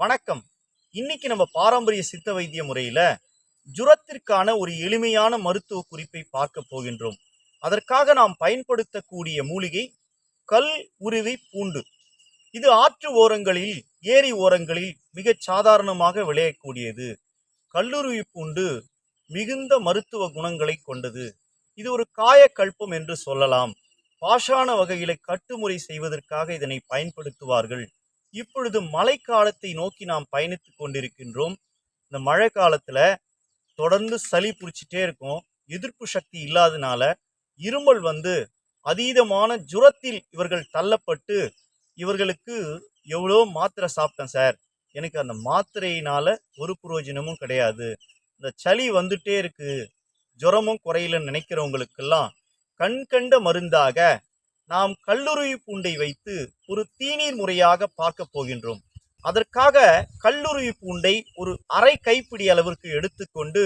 வணக்கம். இன்னைக்கு நம்ம பாரம்பரிய சித்த வைத்திய முறையில ஜுரத்திற்கான ஒரு எளிமையான மருத்துவ குறிப்பை பார்க்க போகின்றோம். அதற்காக நாம் பயன்படுத்தக்கூடிய மூலிகை கல் உருவி பூண்டு. இது ஆற்று ஓரங்களில் ஏரி ஓரங்களில் மிகச் சாதாரணமாக விளையக்கூடியது. கல்லுருவி பூண்டு மிகுந்த மருத்துவ குணங்களை கொண்டது. இது ஒரு காயக்கல்பம் என்று சொல்லலாம். பாஷாண வகையில கட்டுமுறை செய்வதற்காக இதனை பயன்படுத்துவார்கள். இப்பொழுது மழைக்காலத்தை நோக்கி நாம் பயணித்து கொண்டிருக்கின்றோம். இந்த மழை காலத்தில் தொடர்ந்து சளி பிடிச்சிட்டே இருக்கும். எதிர்ப்பு சக்தி இல்லாதனால இருமல் வந்து அதீதமான ஜுரத்தில் இவர்கள் தள்ளப்பட்டு இவர்களுக்கு எவ்வளோ மாத்திரை சாப்பிட்டேன் சார். எனக்கு அந்த மாத்திரையினால ஒரு புரோஜனமும் கிடையாது. இந்த சளி வந்துட்டே இருக்கு. ஜுரமும் குறையிலன்னு நினைக்கிறவங்களுக்கெல்லாம் கண்கண்ட மருந்தாக நாம் கல்லுருவி பூண்டை வைத்து ஒரு தீநீர் முறையாக பார்க்க போகின்றோம். அதற்காக கல்லுருவி பூண்டை ஒரு அரை கைப்பிடி அளவிற்கு எடுத்துக்கொண்டு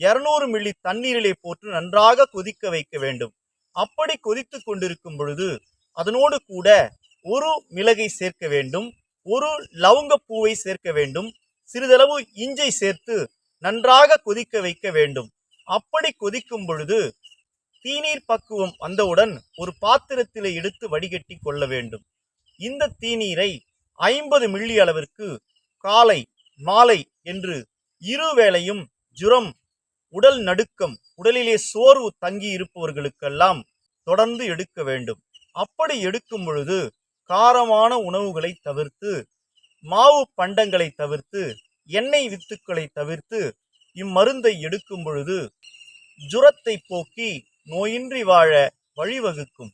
இருநூறு மில்லி தண்ணீரிலே போட்டு நன்றாக கொதிக்க வைக்க வேண்டும். அப்படி கொதித்து கொண்டிருக்கும் பொழுது அதனோடு கூட ஒரு மிளகை சேர்க்க வேண்டும் ஒரு லவங்கப்பூவை சேர்க்க வேண்டும் சிறிதளவு இஞ்சை சேர்த்து நன்றாக கொதிக்க வைக்க வேண்டும். அப்படி கொதிக்கும் பொழுது தீநீர் பக்குவம் வந்தவுடன் ஒரு பாத்திரத்தில் எடுத்து வடிகட்டி கொள்ள வேண்டும். இந்த தீநீரை ஐம்பது மில்லி அளவிற்கு காலை மாலை என்று இருவேளையும் ஜுரம் உடல் நடுக்கம் உடலிலே சோர்வு தங்கி இருப்பவர்களுக்கெல்லாம் தொடர்ந்து எடுக்க வேண்டும். அப்படி எடுக்கும் பொழுது காரமான உணவுகளை தவிர்த்து மாவு பண்டங்களை தவிர்த்து எண்ணெய் வித்துக்களை தவிர்த்து இம்மருந்தை எடுக்கும் பொழுது ஜுரத்தை போக்கி நோயின்றி வாழ வழிவகுக்கும்.